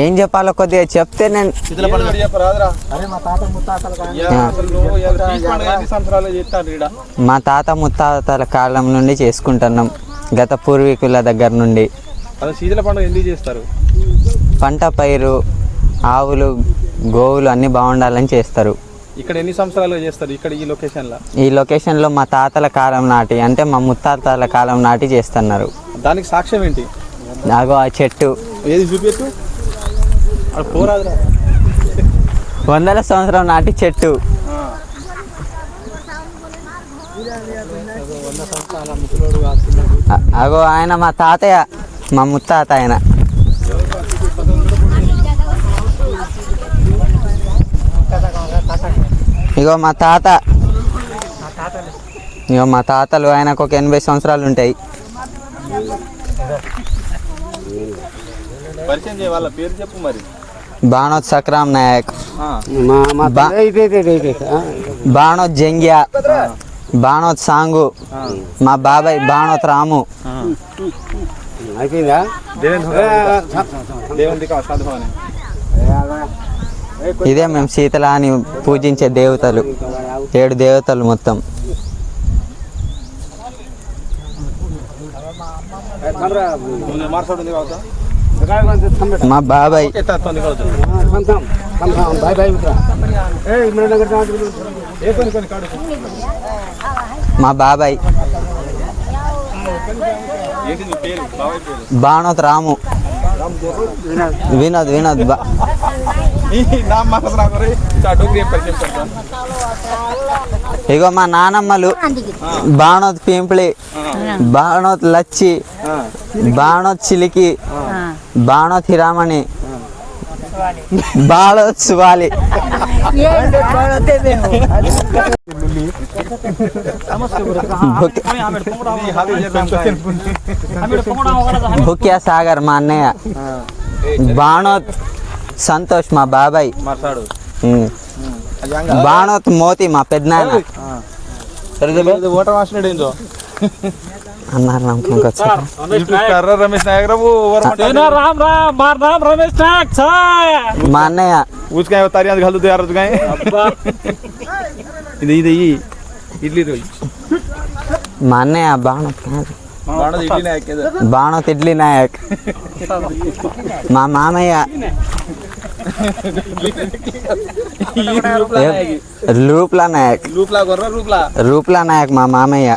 ఏం చెప్పాలో కొద్దిగా చెప్తే నేను మా తాత ముత్తాతల కాలం నుండి చేసుకుంటున్నాం. గత పూర్వీకుల దగ్గర నుండి. శీతల పండుగ ఎందుకు చేస్తారు? పంట పైరు ఆవులు గోవులు అన్నీ బాగుండాలని చేస్తారు. ఇక్కడ ఎన్ని సంవత్సరాలు చేస్తారు ఇక్కడ ఈ లొకేషన్లో ఈ లొకేషన్లో మా తాతల కాలం నాటి అంటే మా ముత్తాతల కాలం నాటి చేస్తున్నారు. దానికి సాక్ష్యం ఏంటి? నాగో ఆ చెట్టు. ఏది చూపెట్టు? అక్కడ పోరాదురా. వందల సంవత్సరం నాటి చెట్టు. అగో ఆయన మా తాతయ్య మా ముత్తాత ఆయన. ఇగో మా తాత. ఇగో మా తాతలు ఆయనకు ఒక ఎనభై సంవత్సరాలు ఉంటాయి. పరిచయం చేయ వాళ్ళ పేరు చెప్పు మరి. బాణోత్ సక్రామ్ నాయక్. బాణోత్ జంగ్యా బాణోత్ సాంగు మా బాబాయ్ బాణోత్ రాము. అయిపోయిందా? ఇదే మేము శీతల అని పూజించే దేవతలు. ఏడు దేవతలు మొత్తం. మార్చాడు మా బాబాయ్. మా బాబాయ్. బాణోత్ రాము. వినోద్ వినోద్ ఇగో మా నానమ్మలు. బాణోత్ పింపుళి బాణోత్ లచ్చి. బాణోత్ చిలికి. బాణ హిరామణి బాణోత్ సువాలి భుక్యా సాగర్ మా అన్నయ్య. బాణోత్ సంతోష్ మా బాబాయ్. బాణోత్ మోతి మా పెద్దనాన్న. ఓటర్ వాసినాడు ఏందో हमारा नाम के गच्छ अच्छा कर रमेश नायक वो वर्मा हाँ, हाँ, हाँ। राम राम मार नाम रमेश नायक छ माने या उसका है तारियाँ घाल दो यार उसका इधर इधर ये इडली तो रोई माने या बाण तो बाण इडली नायक बाण तो इडली नायक। या रूपला नायक। रूपला कर रूपला। रूपला नायक मामा या